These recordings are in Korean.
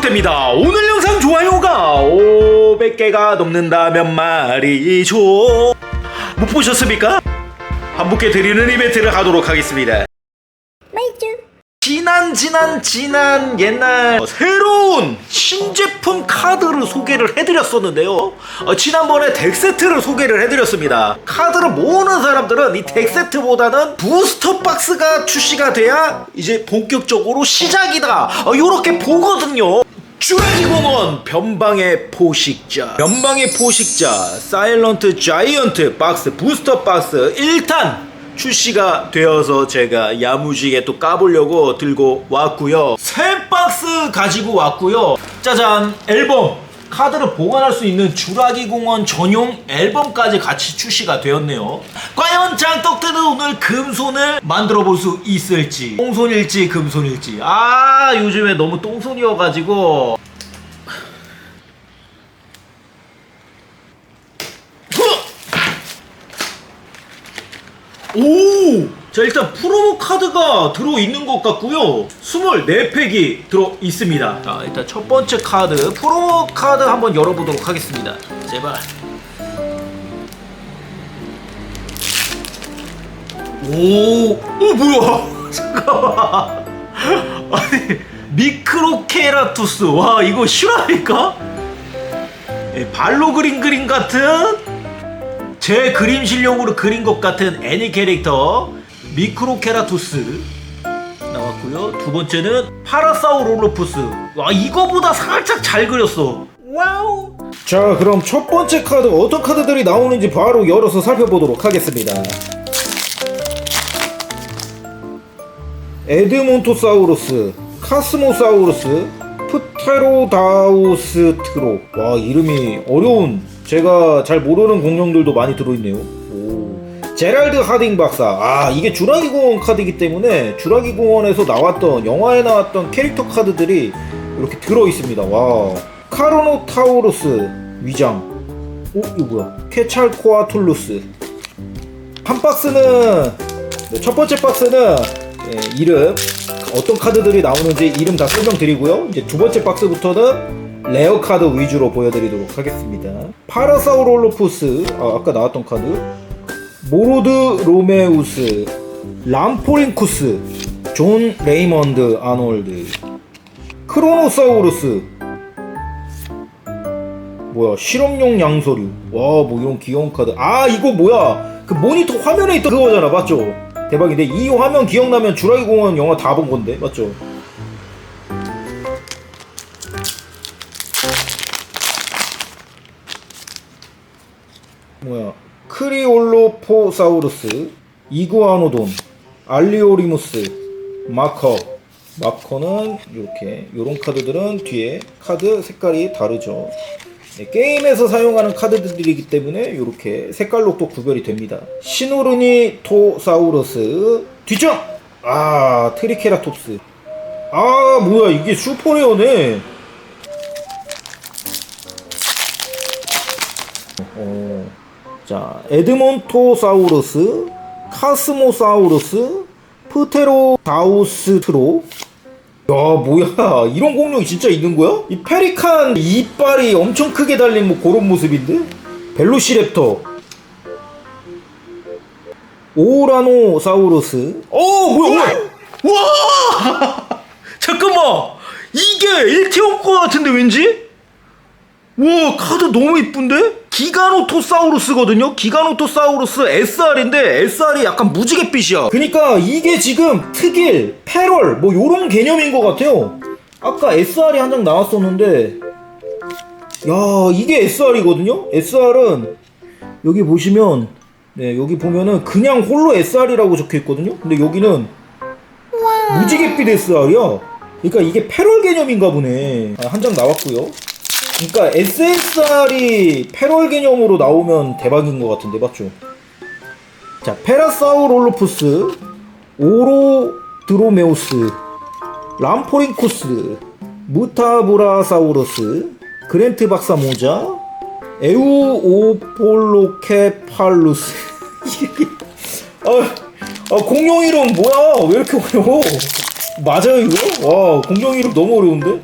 구독됩니다. 오늘 영상 좋아요가 500개가 넘는다면 말이죠. 못 보셨습니까? 한 분께 드리는 이벤트를 하도록 하겠습니다. 지난 지난 지난 옛날 새로운 신제품 카드를 소개를 해드렸었는데요 어, 지난번에 덱세트를 소개를 해드렸습니다 카드를 모으는 사람들은 이 덱세트보다는 부스터 박스가 출시가 돼야 이제 본격적으로 시작이다 어, 요렇게 보거든요 주라기 공원 변방의 포식자. 변방의 포식자 사일런트 자이언트 박스 부스터 박스 1탄 출시가 되어서 제가 야무지게 또 까보려고 들고 왔고요. 새 박스 가지고 왔고요. 짜잔 앨범 카드를 보관할 수 있는 주라기 공원 전용 앨범까지 같이 출시가 되었네요. 과연 장떡들은 오늘 금손을 만들어 볼 수 있을지 똥손일지 금손일지. 아 요즘에 너무 똥손이어가지고. 오! 자 일단 프로모 카드가 들어있는 것 같고요. 24팩이 들어있습니다. 자 일단 첫 번째 카드 프로모 카드 한번 열어보도록 하겠습니다. 제발. 오! 어 뭐야? 잠깐만. 아니 미크로케라투스. 와 이거 실화입니까? 예, 발로 그린 그림 같은? 제 그림 실력으로 그린 것 같은 애니 캐릭터 미크로케라투스 나왔고요. 두 번째는 파라사우롤로푸스. 와 이거보다 살짝 잘 그렸어. 와우. 자 그럼 첫 번째 카드 어떤 카드들이 나오는지 바로 열어서 살펴보도록 하겠습니다 에드몬토사우루스 카스모사우루스 프테로다우스트로 와 이름이 어려운 제가 잘 모르는 공룡들도 많이 들어있네요 오. 제랄드 하딩 박사. 아 이게 주라기 공원 카드이기 때문에 주라기 공원에서 나왔던 영화에 나왔던 캐릭터 카드들이 이렇게 들어 있습니다. 와 카로노 타우루스 위장. 어 이거 뭐야? 케찰코아 툴루스. 한 박스는 네, 첫 번째 박스는 예, 이름. 어떤 카드들이 나오는지 이름 다 설명드리고요. 이제 두 번째 박스부터는 레어 카드 위주로 보여드리도록 하겠습니다. 파라사우롤로푸스. 아, 아까 나왔던 카드 모로드 로메우스 람포링쿠스 존 레이먼드 아놀드 크로노사우루스. 뭐야 실험용 양서류. 와 뭐 이런 귀여운 카드. 아 이거 뭐야? 그 모니터 화면에 있던 그거잖아 맞죠? 대박인데 이 화면 기억나면 주라기 공원 영화 다 본 건데 맞죠? 뭐야 크리올로포사우루스 이구아노돈 알리오리무스 마커. 마커는 이렇게 요런 카드들은 뒤에 카드 색깔이 다르죠. 네, 게임에서 사용하는 카드들이기 때문에 이렇게 색깔로 또 구별이 됩니다. 시노르니 토사우루스 뒤쪽 아 트리케라톱스. 아 뭐야 이게 슈퍼레어네. 어, 자 에드몬토사우루스 카스모사우루스 프테로다우스트로 야 뭐야 이런 공룡이 진짜 있는 거야? 이 페리칸 이빨이 엄청 크게 달린 뭐 그런 모습인데? 벨로시랩터 오라노사우루스 어 뭐야 뭐야 와! 잠깐만! 이게 1티어인 것 같은데 왠지? 와 카드 너무 이쁜데? 기가노토사우루스거든요? 기가노토사우루스 SR인데 SR이 약간 무지갯빛이야. 그니까 이게 지금 특일, 패럴 뭐 요런 개념인 것 같아요. 아까 SR이 한 장 나왔었는데 야 이게 SR이거든요? SR은 여기 보시면 네 여기 보면은 그냥 홀로 SR이라고 적혀 있거든요? 근데 여기는 무지갯빛 SR이야. 그러니까 이게 패럴 개념인가 보네. 아, 한 장 나왔고요 그러니까 SSR이 패럴 개념으로 나오면 대박인 것 같은데 맞죠? 자, 페라사우롤로푸스, 오로드로메우스, 람포링코스, 무타브라사우루스, 그랜트 박사 모자, 에우오폴로케팔루스. 아, 아 공룡 이름 뭐야? 왜 이렇게 어려워? 맞아요 이거? 와 공룡 이름 너무 어려운데?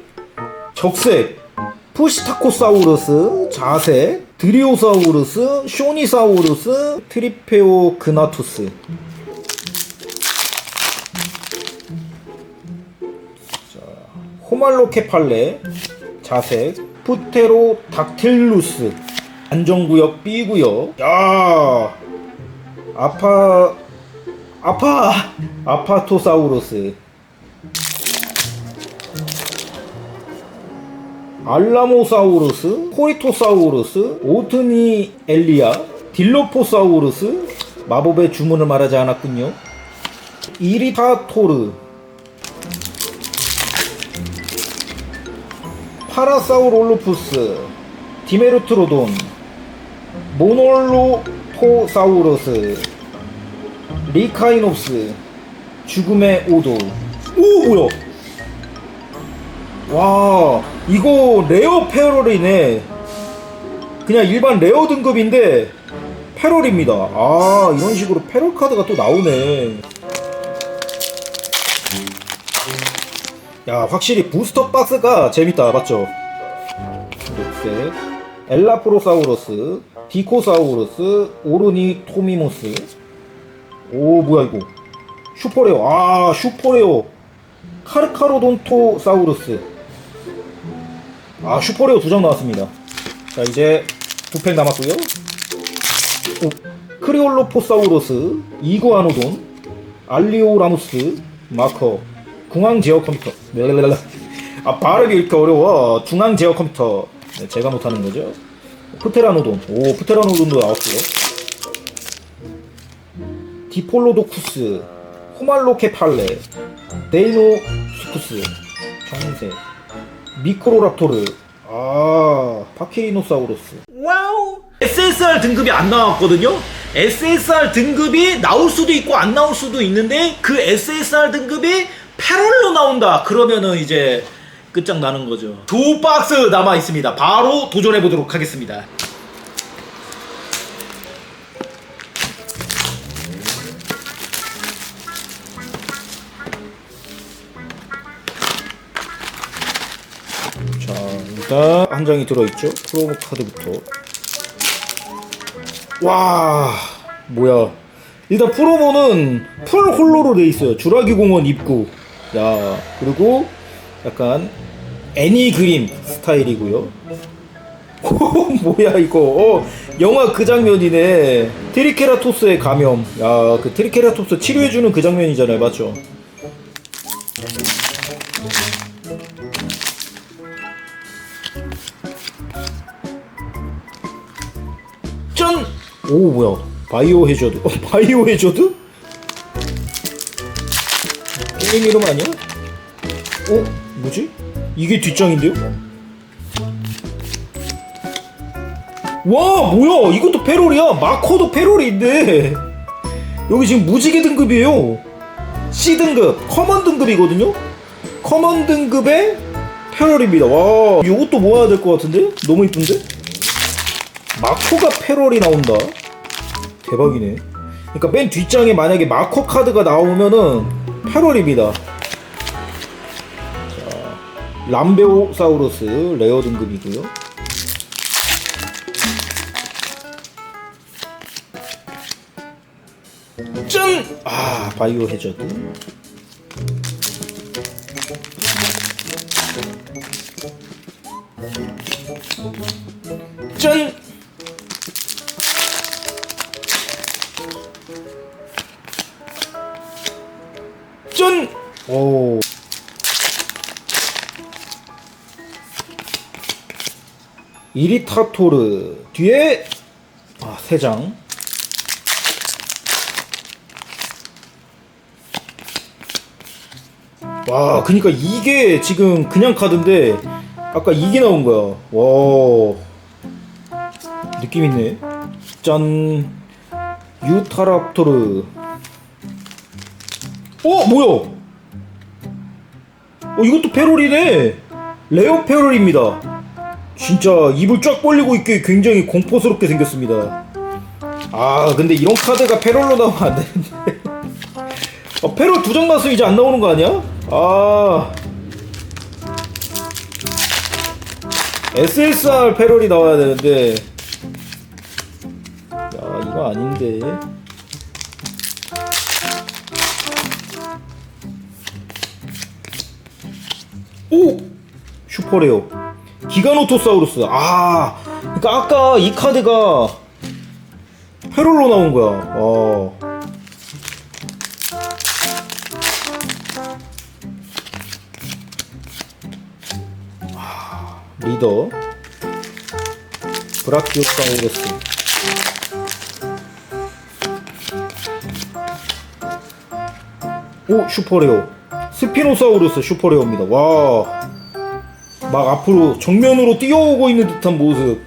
적색 푸시타코사우루스 자색 드리오사우루스 쇼니사우루스 트리페오 그나투스. 자, 호말로케팔레 자색 푸테로 닥틸루스. 안전구역 B구역. 야! 아파 아파 아파토사우루스 알라모사우루스, 코리토사우루스, 오트니 엘리아, 딜로포사우루스, 마법의 주문을 말하지 않았군요. 이리타토르, 파라사우롤루푸스, 디메르트로돈, 모놀로토사우루스, 리카이노스, 죽음의 오도. 오 뭐야? 와 이거 레어 패럴이네 그냥 일반 레어 등급인데 패럴입니다. 아 이런 식으로 패럴 카드가 또 나오네. 야 확실히 부스터 박스가 재밌다. 맞죠? 녹색 엘라프로사우루스 디코사우루스 오르니토미모스. 오 뭐야 이거? 슈퍼레어. 아 슈퍼레어. 카르카로돈토사우루스 아 슈퍼레어 두장 나왔습니다. 자 이제 두 팩 남았고요. 오, 크리올로포사우루스 이구아노돈 알리오라무스 마커 궁황 제어 컴퓨터. 랄랄랄라. 아 발음이 이렇게 어려워. 중앙 제어 컴퓨터. 네, 제가 못하는 거죠. 프테라노돈. 오 프테라노돈도 나왔고요. 디폴로도쿠스 호말로케팔레 데이노스쿠스 정세 미크로랍토르 아 파케이노사우루스 와우. SSR 등급이 안 나왔거든요. SSR 등급이 나올 수도 있고 안 나올 수도 있는데 그 SSR 등급이 패럴로 나온다. 그러면은 이제 끝장나는 거죠. 두 박스 남아 있습니다. 바로 도전해 보도록 하겠습니다. 일단 한 장이 들어있죠? 프로모 카드부터. 와 뭐야. 일단 프로모는 풀 홀로로 돼 있어요. 주라기 공원 입구. 야 그리고 약간 애니 그림 스타일이고요. 뭐야 이거. 어, 영화 그 장면이네. 트리케라토스의 감염. 야 그 트리케라토스 치료해주는 그 장면이잖아요. 맞죠 오 뭐야 바이오 해저드 어, 바이오 해저드? 게임 이름 아니야? 어? 뭐지? 이게 뒷장인데요? 와 뭐야 이것도 패롤이야 마커도 있네 여기 지금 무지개 등급이에요 C 등급 커먼 등급이거든요 커먼 등급의 패롤입니다 와 이것도 모아야 될 것 같은데? 너무 이쁜데? 마코가 패럴이 나온다. 대박이네. 그러니까 맨 뒷장에 만약에 마코 카드가 나오면은 패럴입니다. 자, 람베오사우루스 레어 등급이고요. 짠! 아, 바이오 해저드. 리타토르 뒤에 아, 세 장. 와, 그니까 이게 지금 그냥 카드인데 아까 이게 나온 거야. 와. 느낌 있네. 짠. 유타랍토르. 어, 뭐야? 어, 이것도 패롤이네. 레어 패롤입니다. 진짜 입을 쫙 벌리고 있게 굉장히 공포스럽게 생겼습니다. 아, 근데 이런 카드가 패롤로 나오면 안 되는데. 아, 패롤 두 장 나서 이제 안 나오는 거 아니야? 아. SSR 패럴이 나와야 되는데 야 이거 아닌데 오 슈퍼레어 기가노토사우루스. 아 그러니까 아까 이 카드가 패럴로 나온 거야. 어. 리더. 브라키오사우루스. 오 슈퍼레어 스피노사우루스 슈퍼레어입니다. 와 막 앞으로 정면으로 뛰어오고 있는 듯한 모습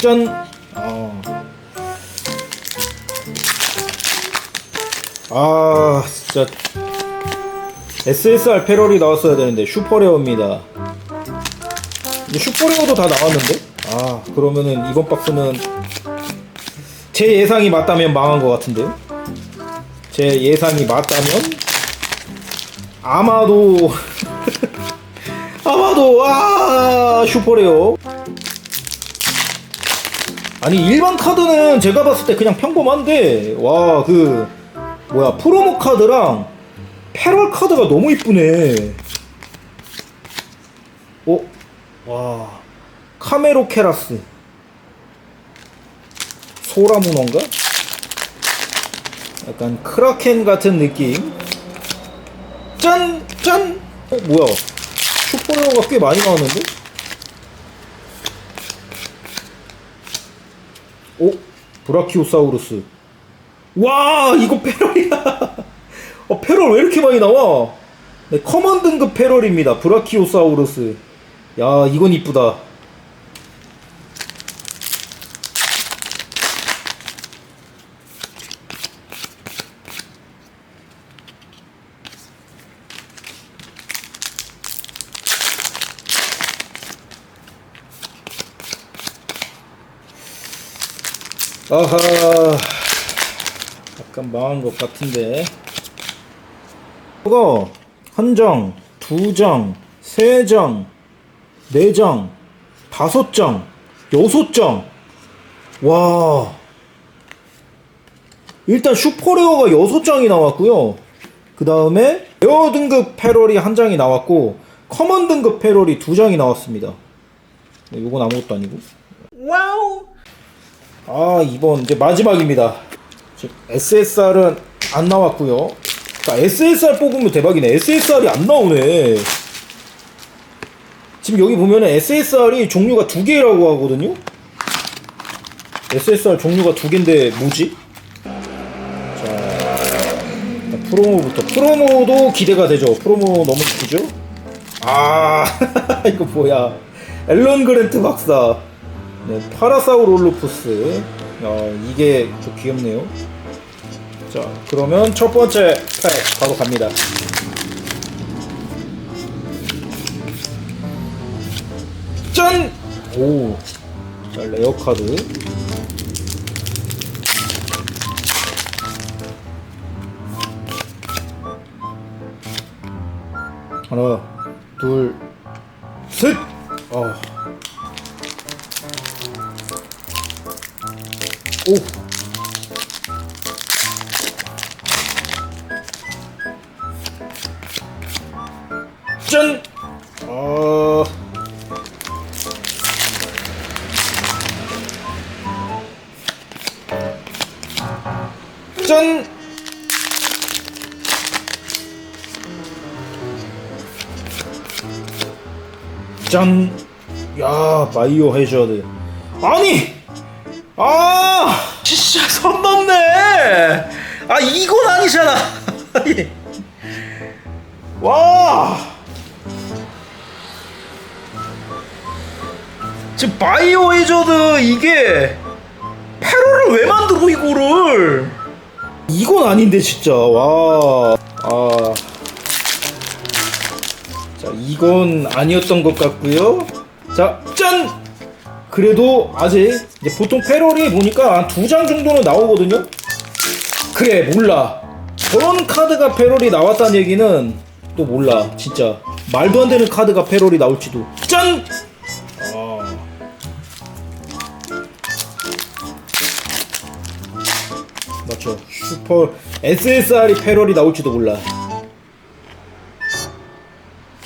짠 아. 아 진짜 SSR 패럴이 나왔어야 되는데 슈퍼레어입니다 슈퍼레어도 다 나왔는데? 아 그러면은 이번 박스는 제 예상이 맞다면 망한 것 같은데요? 제 예상이 맞다면 아마도 아마도 아 슈퍼레어 아니 일반 카드는 제가 봤을 때 그냥 평범한데 와 그 뭐야 프로모 카드랑 패럴 카드가 너무 이쁘네 어? 와 카메로 케라스 소라문어인가? 약간 크라켄 같은 느낌. 짠! 짠! 어 뭐야? 슈퍼레어가 꽤 많이 나왔는데? 오 브라키오사우루스. 와 이거 패럴이야. 어 패럴 왜 이렇게 많이 나와? 네 커먼 등급 패럴입니다. 브라키오사우루스. 야 이건 이쁘다 아하 약간 망한 것 같은데 이거 한 장, 두 장, 세 장, 네 장, 다섯 장, 여섯 장. 와. 일단 슈퍼레어가 여섯 장이 나왔고요. 그 다음에 레어 등급 패럴이 한 장이 나왔고 커먼 등급 패럴이 두 장이 나왔습니다. 네, 요건 아무것도 아니고. 와우. 아 이번 이제 마지막입니다. 지금 SSR은 안 나왔고요. 그러니까 SSR 뽑으면 대박이네. SSR이 안 나오네. 지금 여기 보면은 SSR이 종류가 두 개라고 하거든요. SSR 종류가 두 개인데 뭐지? 자 프로모부터 프로모도 기대가 되죠. 프로모 너무 기쁘죠? 아 이거 뭐야? 앨런 그랜트 박사. 네, 파라사우롤루푸스. 야, 이게 좀 귀엽네요. 자, 그러면 첫 번째 팩 바로 갑니다. 짠! 오, 자, 레어 카드. 하나, 둘, 셋! 아. 오. 짠. 어. 짠. 짠. 야, 바이오 해저드. 아니! 아 진짜 선 넘네. 아 이건 아니잖아. 아니. 와. 지금 바이오 해저드 이게 패러를 왜 만들어 이거를? 이건 아닌데 진짜. 와 아. 자 이건 아니었던 것 같고요. 자 짠 그래도 아직 이제 보통 패럴이 보니까 한두장 정도는 나오거든요. 그래 몰라. 저런 카드가 패럴이 나왔다는 얘기는 또 몰라 진짜 말도 안 되는 카드가 패럴이 나올지도 짠! 아. 맞죠 슈퍼 SSR이 패럴이 나올지도 몰라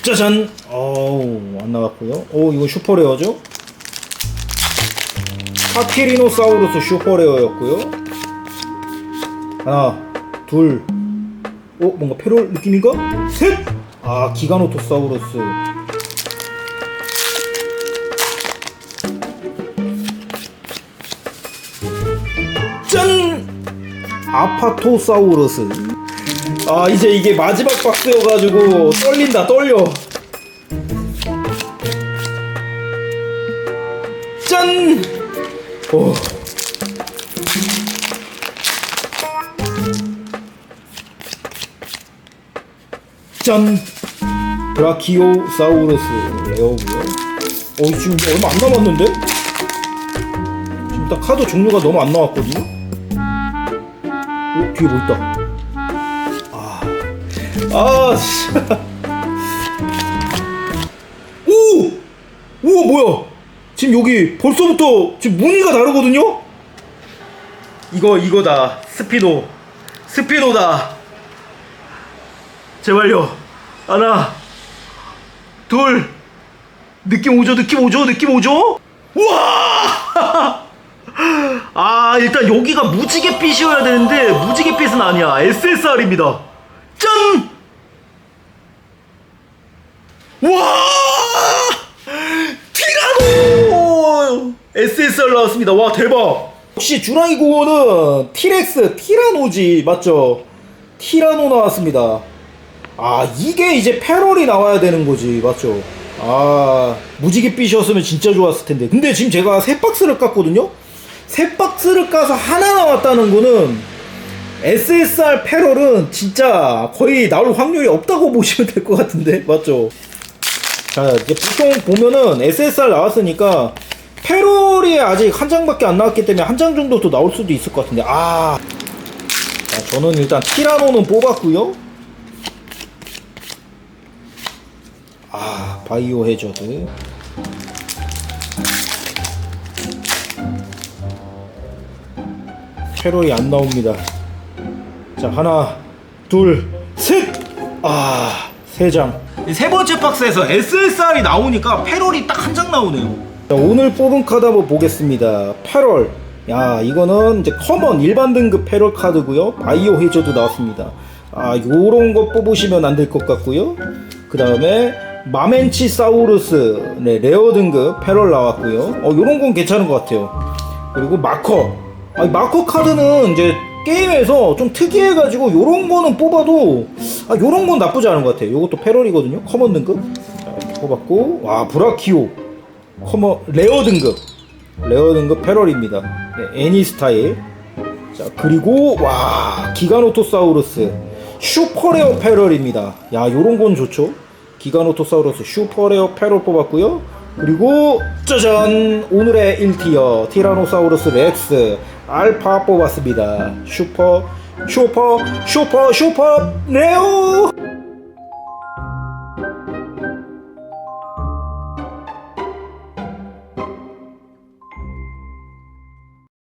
짜잔 어우 안 나왔고요 어 이거 슈퍼레어죠 파키리노사우루스 슈퍼레어였고요 하나 둘 어? 뭔가 패럴 느낌인가? 셋! 아 기가노토사우루스 짠! 아파토사우루스 아 이제 이게 마지막 박스여가지고 떨린다 떨려 오. 짠! 브라키오사우루스 레어고요 어 지금 얼마 안 남았는데? 지금 딱 카드 종류가 너무 안 나왔거든요? 어? 뒤에 뭐 있다 아, 아, 진짜. 오! 우와, 뭐야? 여기 벌써부터 지금 무늬가 다르거든요? 이거, 이거다. 스피노. 스피노다. 제발요. 하나, 둘. 느낌 오죠? 느낌 오죠? 느낌 오죠? 우와! 아 일단 여기가 무지갯빛이어야 되는데 무지갯빛은 아니야 SSR입니다 짠! 와! SSR 나왔습니다 와 대박 역시 주라기 공원은 티렉스 티라노지 맞죠? 티라노 나왔습니다 아 이게 이제 패럴이 나와야 되는 거지 맞죠? 아 무지갯빛이었으면 진짜 좋았을 텐데 근데 지금 제가 세 박스를 깠거든요? 세 박스를 까서 하나 나왔다는 거는 SSR 패럴은 진짜 거의 나올 확률이 없다고 보시면 될 것 같은데 맞죠? 자 이제 보통 보면은 SSR 나왔으니까 패럴이 아직 한 장밖에 안 나왔기 때문에 한 장 정도 더 나올 수도 있을 것 같은데 아 자, 저는 일단 티라노는 뽑았고요 아 바이오 해저드 패럴이 안 나옵니다. 자 하나, 둘, 셋. 아, 세 장. 세 번째 박스에서 SSR이 나오니까 패럴이 딱 한 장 나오네요. 자, 오늘 뽑은 카드 한번 보겠습니다. 패럴. 야, 이거는 이제 커먼 일반 등급 패럴 카드고요. 바이오 해저도 나왔습니다. 아, 요런 거 뽑으시면 안 될 것 같고요. 그 다음에 마멘치 사우루스 네, 레어 등급 패럴 나왔고요. 어, 요런 건 괜찮은 것 같아요. 그리고 마커. 아니, 마커 카드는 이제 게임에서 좀 특이해가지고 요런 거는 뽑아도 아 요런 건 나쁘지 않은 것 같아요. 요것도 패럴이거든요. 커먼 등급. 자, 뽑았고 와 브라키오 커먼 레어 등급 레어 등급 패럴입니다. 네, 애니 스타일. 자 그리고 와 기가노토사우루스 슈퍼레어 패럴입니다. 야 요런 건 좋죠. 기가노토사우루스 슈퍼레어 패럴 뽑았고요. 그리고 짜잔 오늘의 1티어 티라노사우루스 렉스 알파 뽑았습니다. 슈퍼 슈퍼 슈퍼 슈퍼 레오